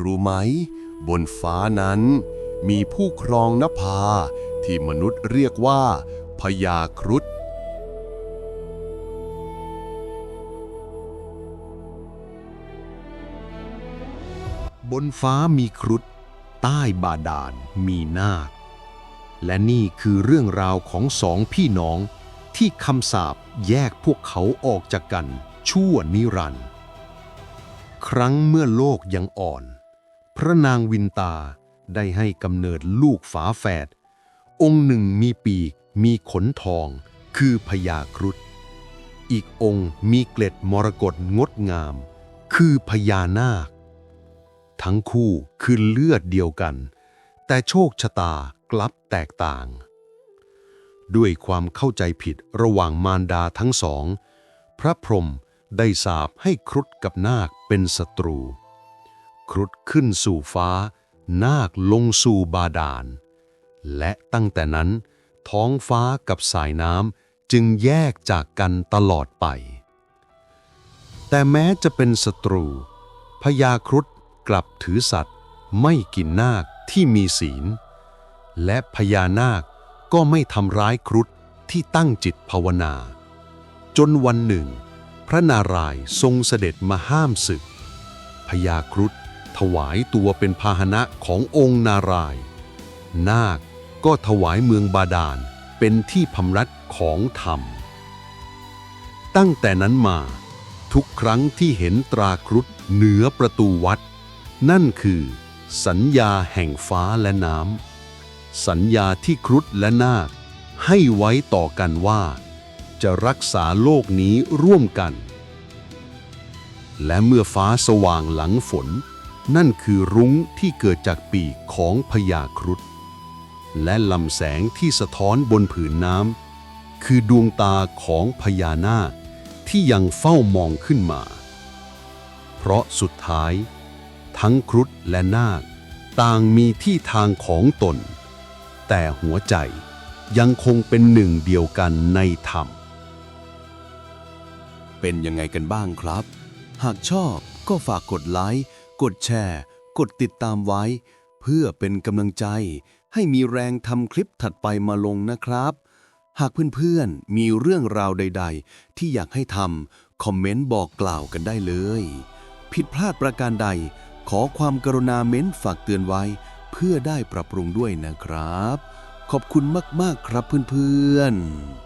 รู้ไหม บนฟ้านั้น มีผู้ครองนภา ที่มนุษย์เรียกว่าพญาครุฑบนฟ้ามีครุฑใต้บาดาลมีนาค และนี่คือเรื่องราวของสองพี่น้องที่คำสาปแยกพวกเขาออกจากกันชั่วนิรันดร์ครั้งเมื่อโลกยังอ่อน พระนางวินตาได้ให้กำเนิดลูกฝาแฝด องค์หนึ่งมีปีก มีขนทอง คือพญาครุฑ อีกองค์มีเกล็ดมรกตงดงาม คือพญานาค ทั้งคู่คือเลือดเดียวกัน แต่โชคชะตากลับแตกต่าง ด้วยความเข้าใจผิดระหว่างมารดาทั้งสอง พระพรหมได้สาปให้ครุฑกับนาคเป็นศัตรู ครุฑขึ้นสู่ฟ้า นาคลงสู่บาดาล และตั้งแต่นั้น ท้องฟ้ากับสายน้ำจึงแยกจากกันตลอดไป แต่แม้จะเป็นศัตรูพญาครุฑกลับถือสัตว์ ไม่กินนาคที่มีศีล และพญานาคก็ไม่ทำร้ายครุฑที่ตั้งจิตภาวนา จนวันหนึ่ง พระนารายณ์ทรงเสด็จมาห้ามศึกพญาครุฑ ถวายตัวเป็นพาหนะขององค์นารายณ์นาคก็ถวายเมืองบาดาลเป็นที่พำรักของธรรม ตั้งแต่นั้นมา ทุกครั้งที่เห็นตราครุฑเหนือประตูวัด นั่นคือ สัญญาแห่งฟ้าและน้ำสัญญาที่ครุฑและนาค ให้ไว้ต่อกันว่า จะรักษาโลกนี้ร่วมกัน และเมื่อฟ้าสว่างหลังฝน นั่นคือรุ้งที่เกิดจากปีกของพญาครุฑและลำแสงที่สะท้อนบนผืนน้ำคือดวงตาของพญานาคที่ยังเฝ้ามองขึ้นมา เพราะสุดท้าย ทั้งครุฑและนาคต่างมีที่ทางของตน แต่หัวใจยังคงเป็นหนึ่งเดียวกันในธรรม เป็นยังไงกันบ้างครับ หากชอบก็ฝากกดไลค์ กดแชร์ กดติดตามไว้ เพื่อเป็นกำลังใจ ให้มีแรงทำคลิปถัดไปมาลงนะครับ หากเพื่อนๆ มีเรื่องราวใด ๆ ที่อยากให้ทำคอมเมนต์บอกกล่าวกันได้เลย ผิดพลาดประการใด ขอความกรุณาเม้นฝากเตือนไว้ เพื่อได้ปรับปรุงด้วยนะครับ ขอบคุณมากๆครับเพื่อนๆ